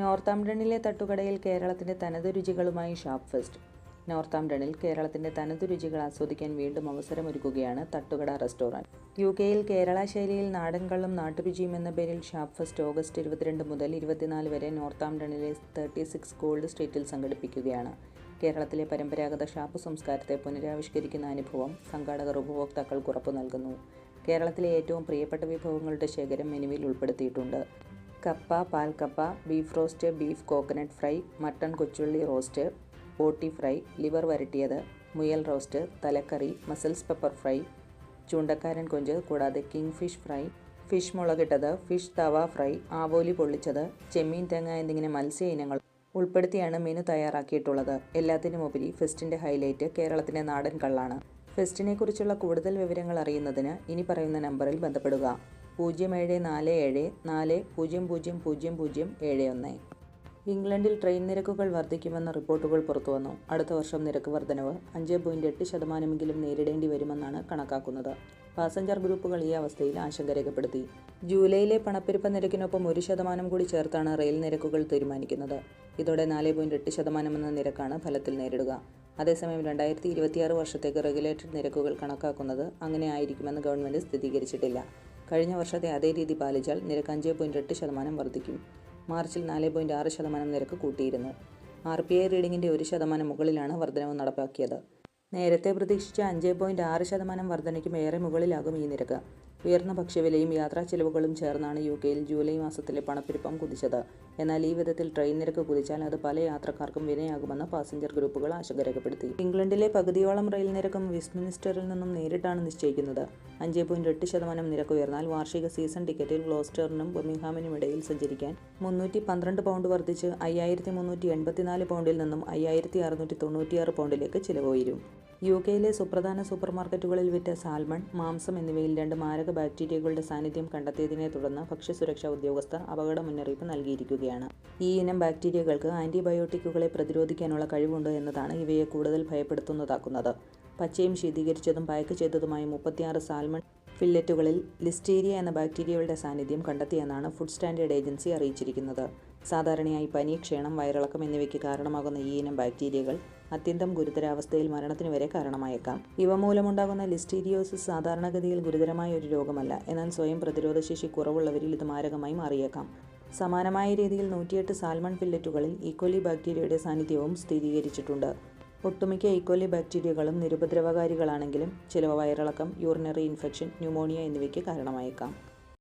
നോർത്താംപ്ടണിലെ തട്ടുകടയിൽ കേരളത്തിന്റെ തനതു രുചികളുമായി ഷാപ്പ് ഫെസ്റ്റ്. നോർത്താംപ്ടണിൽ കേരളത്തിന്റെ തനതു രുചികൾ ആസ്വദിക്കാൻ വീണ്ടും അവസരമൊരുക്കുകയാണ് തട്ടുകട റെസ്റ്റോറന്റ് യു കെയിൽ കേരള ശൈലിയിൽ നാടൻ കള്ളും നാട്ടുരുചിയും എന്ന പേരിൽ ഷാപ്പ് ഫെസ്റ്റ് ഓഗസ്റ്റ് ഇരുപത്തിരണ്ട് മുതൽ ഇരുപത്തിനാല് വരെ നോർത്താംപ്ടണിലെ തേർട്ടി സിക്സ് ഗോൾഡ് സ്ട്രീറ്റിൽ സംഘടിപ്പിക്കുകയാണ്. കേരളത്തിലെ പരമ്പരാഗത ഷാപ്പ് സംസ്കാരത്തെ പുനരാവിഷ്കരിക്കുന്ന അനുഭവം സംഘാടകർ ഉപഭോക്താക്കൾക്ക് ഉറപ്പു നൽകുന്നു. കേരളത്തിലെ ഏറ്റവും പ്രിയപ്പെട്ട വിഭവങ്ങളുടെ ശേഖരം മെനുവിൽ ഉൾപ്പെടുത്തിയിട്ടുണ്ട്. കപ്പ പാൽക്കപ്പ beef roast beef coconut fry mutton കൊച്ചുള്ളി റോസ്റ്റ് ബോട്ടി ഫ്രൈ ലിവർ വരട്ടിയത് മുയൽ റോസ്റ്റ് തലക്കറി മസിൽസ് പെപ്പർ ഫ്രൈ ചൂണ്ടക്കാരൻ കൊഞ്ച് കൂടാതെ കിങ് ഫിഷ് ഫ്രൈ ഫിഷ് മുളകിട്ടത് ഫിഷ് തവ ഫ്രൈ ആവോലി പൊള്ളിച്ചത് ചെമ്മീൻ തേങ്ങ എന്നിങ്ങനെ മത്സ്യ ഇനങ്ങൾ ഉൾപ്പെടുത്തിയാണ് മെനു തയ്യാറാക്കിയിട്ടുള്ളത്. എല്ലാത്തിനുമുപരി ഫെസ്റ്റിന്റെ ഹൈലൈറ്റ് കേരളത്തിന്റെ നാടൻ കള്ളാണ്. ഫെസ്റ്റിനെക്കുറിച്ചുള്ള കൂടുതൽ വിവരങ്ങൾ അറിയുന്നതിന് ഇനി പറയുന്ന നമ്പറിൽ ബന്ധപ്പെടുക. പൂജ്യം ഏഴ് നാല് ഏഴ് നാല് പൂജ്യം പൂജ്യം പൂജ്യം പൂജ്യം ഏഴ് ഒന്ന്. ഇംഗ്ലണ്ടിൽ ട്രെയിൻ നിരക്കുകൾ വർദ്ധിക്കുമെന്ന റിപ്പോർട്ടുകൾ പുറത്തുവന്നു അടുത്ത വർഷം നിരക്ക് വർധനവ്. അഞ്ച് പോയിന്റ് എട്ട് ശതമാനമെങ്കിലും നേരിടേണ്ടി വരുമെന്നാണ് കണക്കാക്കുന്നത്. പാസഞ്ചർ ഗ്രൂപ്പുകൾ ഈ അവസ്ഥയിൽ ആശങ്ക രേഖപ്പെടുത്തി. ജൂലൈയിലെ പണപ്പെരുപ്പ നിരക്കിനൊപ്പം ഒരു ശതമാനം കൂടി ചേർത്താണ് റെയിൽ നിരക്കുകൾ തീരുമാനിക്കുന്നത്. ഇതോടെ നാല് പോയിന്റ് എട്ട് ശതമാനം എന്ന നിരക്കാണ് ഫലത്തിൽ നേരിടുക. അതേസമയം രണ്ടായിരത്തി ഇരുപത്തിയാറ് വർഷത്തേക്ക് റെഗുലേറ്റഡ് നിരക്കുകൾ കണക്കാക്കുന്നത് അങ്ങനെ ആയിരിക്കുമെന്ന് ഗവൺമെന്റ് സ്ഥിരീകരിച്ചിട്ടില്ല. കഴിഞ്ഞ വർഷത്തെ അതേ രീതി പാലിച്ചാൽ നിരക്ക് അഞ്ച് പോയിന്റ് എട്ട് ശതമാനം വർദ്ധിക്കും. മാർച്ചിൽ നാല് പോയിന്റ് ആറ് ശതമാനം നിരക്ക് കൂട്ടിയിരുന്നു. ആർ പി ഐ റീഡിങ്ങിന്റെ ഒരു ശതമാനം മുകളിലാണ് വർധനവ് നടപ്പാക്കിയത്. നേരത്തെ പ്രതീക്ഷിച്ച അഞ്ച് പോയിന്റ് ആറ് ശതമാനം വർധനയ്ക്കും ഏറെ മുകളിലാകും ഈ നിരക്ക്. ഉയർന്ന ഭക്ഷ്യവിലയും യാത്രാ ചെലവുകളും ചേർന്നാണ് യു കെയിൽ ജൂലൈ മാസത്തിലെ പണപ്പെരുപ്പം കുതിച്ചത്. എന്നാൽ ഈ വിധത്തിൽ ട്രെയിൻ നിരക്ക് കുതിച്ചാൽ അത് പല യാത്രക്കാർക്കും വിനയാകുമെന്ന് പാസഞ്ചർ ഗ്രൂപ്പുകൾ ആശങ്ക രേഖപ്പെടുത്തി. ഇംഗ്ലണ്ടിലെ പകുതിയോളം റെയിൽ നിരക്കും വെസ്റ്റ്മിനിസ്റ്ററിൽ നിന്നും നേരിട്ടാണ് നിശ്ചയിക്കുന്നത്. അഞ്ച് പോയിന്റ് എട്ട് ശതമാനം നിരക്ക് ഉയർന്നാൽ വാർഷിക സീസൺ ടിക്കറ്റിൽ ഗ്ലോസ്റ്ററിനും ബർമിംഗ്ഹാമിനും ഇടയിൽ സഞ്ചരിക്കാൻ മുന്നൂറ്റി പന്ത്രണ്ട് പൗണ്ട് വർദ്ധിച്ച് അയ്യായിരത്തി മുന്നൂറ്റി എൺപത്തിനാല് പൗണ്ടിൽ നിന്നും അയ്യായിരത്തി അറുന്നൂറ്റി തൊണ്ണൂറ്റിയാറ് പൗണ്ടിലേക്ക് ചിലവ് ഉയരും. യു കെയിലെ സുപ്രധാന സൂപ്പർ മാർക്കറ്റുകളിൽ വിറ്റ സാൽമൺ മാംസം എന്നിവയിൽ രണ്ട് മാരക ബാക്ടീരിയകളുടെ സാന്നിധ്യം കണ്ടെത്തിയതിനെ തുടർന്ന് ഭക്ഷ്യസുരക്ഷാ ഉദ്യോഗസ്ഥർ അപകട മുന്നറിയിപ്പ് നൽകിയിരിക്കുകയാണ്. ഈ ഇനം ബാക്ടീരിയകൾക്ക് ആന്റിബയോട്ടിക്കുകളെ പ്രതിരോധിക്കാനുള്ള കഴിവുണ്ട് എന്നതാണ് ഇവയെ കൂടുതൽ ഭയപ്പെടുത്തുന്നതാക്കുന്നത്. പച്ചയും ശീതീകരിച്ചതും പാക്ക് ചെയ്തതുമായ മുപ്പത്തിയാറ് സാൽമൺ ഫില്ലറ്റുകളിൽ ലിസ്റ്റീരിയ എന്ന ബാക്ടീരിയകളുടെ സാന്നിധ്യം കണ്ടെത്തിയെന്നാണ് ഫുഡ് സ്റ്റാൻഡേർഡ് ഏജൻസി അറിയിച്ചിരിക്കുന്നത്. സാധാരണയായി പനി ക്ഷീണം വയറിളക്കം എന്നിവയ്ക്ക് കാരണമാകുന്ന ഈ ഇനം ബാക്ടീരിയകൾ അത്യന്തം ഗുരുതരാവസ്ഥയിൽ മരണത്തിന് വരെ കാരണമായേക്കാം. ഇവ മൂലമുണ്ടാകുന്ന ലിസ്റ്റീരിയോസിസ് സാധാരണഗതിയിൽ ഗുരുതരമായ ഒരു രോഗമല്ല. എന്നാൽ സ്വയം പ്രതിരോധശേഷി കുറവുള്ളവരിൽ ഇത് മാരകമായി മാറിയേക്കാം. സമാനമായ രീതിയിൽ നൂറ്റിയെട്ട് സാൽമൺ ഫില്ലറ്റുകളിൽ ഈക്കോലി ബാക്ടീരിയയുടെ സാന്നിധ്യവും സ്ഥിരീകരിച്ചിട്ടുണ്ട്. ഒട്ടുമിക്ക ഈക്കോലി ബാക്ടീരിയകളും നിരുപദ്രവകാരികളാണെങ്കിലും ചില വയറിളക്കം യൂറിനറി ഇൻഫെക്ഷൻ ന്യൂമോണിയ എന്നിവയ്ക്ക് കാരണമായേക്കാം.